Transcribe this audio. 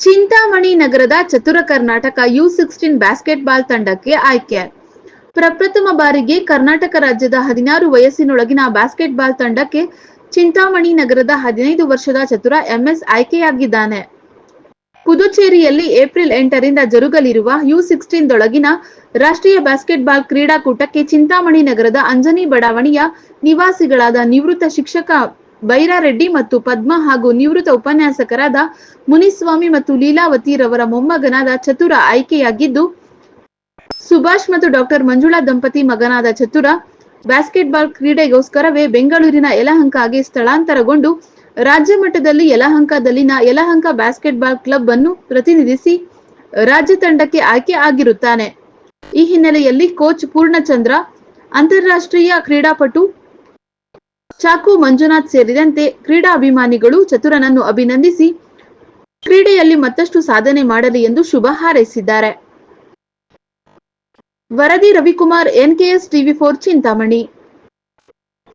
ಚಿಂತಾಮಣಿ ನಗರದ ಚತುರ Karnataka you sixteen basketball ತಂಡಕ್ಕೆ ಆಯ್ಕೆ. ಪ್ರಪ್ರಥಮ ಬಾರಿಗೆ ಕರ್ನಾಟಕ ರಾಜ್ಯದ ಹದಿನಾರು ವಯಸ್ಸಿನೊಳಗಿನ ಬ್ಯಾಸ್ಕೆಟ್ಬಾಲ್ ತಂಡಕ್ಕೆ ಚಿಂತಾಮಣಿ ನಗರದ ಹದಿನೈದು ವರ್ಷದ ಚತುರ ಎಂಎಸ್ ಆಯ್ಕೆಯಾಗಿದ್ದಾನೆ. ಪುದುಚೇರಿಯಲ್ಲಿ ಏಪ್ರಿಲ್ ಎಂಟರಿಂದ ಜರುಗಲಿರುವ ಯು ಸಿಕ್ಸ್ಟೀನ್ ದೊಳಗಿನ ರಾಷ್ಟ್ರೀಯ ಬ್ಯಾಸ್ಕೆಟ್ಬಾಲ್ ಕ್ರೀಡಾಕೂಟಕ್ಕೆ ಚಿಂತಾಮಣಿ ನಗರದ ಅಂಜನಿ ಬಡಾವಣೆಯ ನಿವಾಸಿಗಳಾದ ನಿವೃತ್ತ ಶಿಕ್ಷಕ ಬೈರಾರೆಡ್ಡಿ ಮತ್ತು ಪದ್ಮ ಹಾಗೂ ನಿವೃತ್ತ ಉಪನ್ಯಾಸಕರಾದ ಮುನಿಸ್ವಾಮಿ ಮತ್ತು ಲೀಲಾವತಿ ರವರ ಮೊಮ್ಮಗನಾದ ಚತುರ ಆಯ್ಕೆಯಾಗಿದ್ದು, ಸುಭಾಷ್ ಮತ್ತು ಡಾಕ್ಟರ್ ಮಂಜುಳಾ ದಂಪತಿ ಮಗನಾದ ಚತುರ ಬ್ಯಾಸ್ಕೆಟ್ಬಾಲ್ ಕ್ರೀಡೆಗೋಸ್ಕರವೇ ಬೆಂಗಳೂರಿನ ಯಲಹಂಕಗೆ ಸ್ಥಳಾಂತರಗೊಂಡು, ರಾಜ್ಯ ಮಟ್ಟದಲ್ಲಿ ಯಲಹಂಕದಲ್ಲಿನ ಯಲಹಂಕ ಬ್ಯಾಸ್ಕೆಟ್ಬಾಲ್ ಕ್ಲಬ್ ಅನ್ನು ಪ್ರತಿನಿಧಿಸಿ ರಾಜ್ಯ ತಂಡಕ್ಕೆ ಆಯ್ಕೆ ಆಗಿರುತ್ತಾನೆ. ಈ ಹಿನ್ನೆಲೆಯಲ್ಲಿ ಕೋಚ್ ಪೂರ್ಣಚಂದ್ರ, ಅಂತಾರಾಷ್ಟ್ರೀಯ ಕ್ರೀಡಾಪಟು ಚಾಕು ಮಂಜುನಾಥ್ ಸೇರಿದಂತೆ ಕ್ರೀಡಾ ಅಭಿಮಾನಿಗಳು ಚತುರನನ್ನು ಅಭಿನಂದಿಸಿ ಕ್ರೀಡೆಯಲ್ಲಿ ಮತ್ತಷ್ಟು ಸಾಧನೆ ಮಾಡಲಿ ಎಂದು ಶುಭ ಹಾರೈಸಿದ್ದಾರೆ. ವರದಿ Ravikumar, NKS TV four Chintamani.